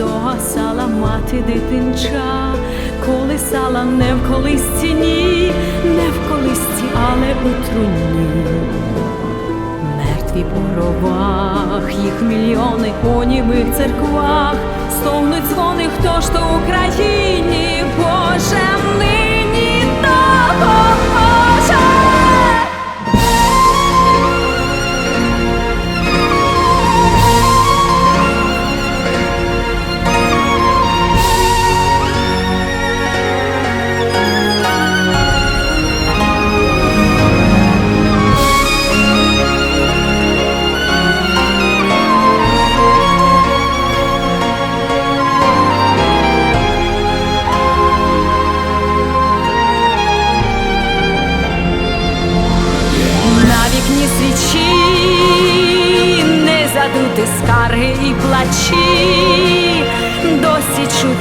догасала мати дитинча, колисала не в колисці, ні, не в колисці, але у труні. Мертві по гробах, їх мільйони у німих церквах, стогнуть дзвони, хто вікні не задути скарги і плачі, досі чути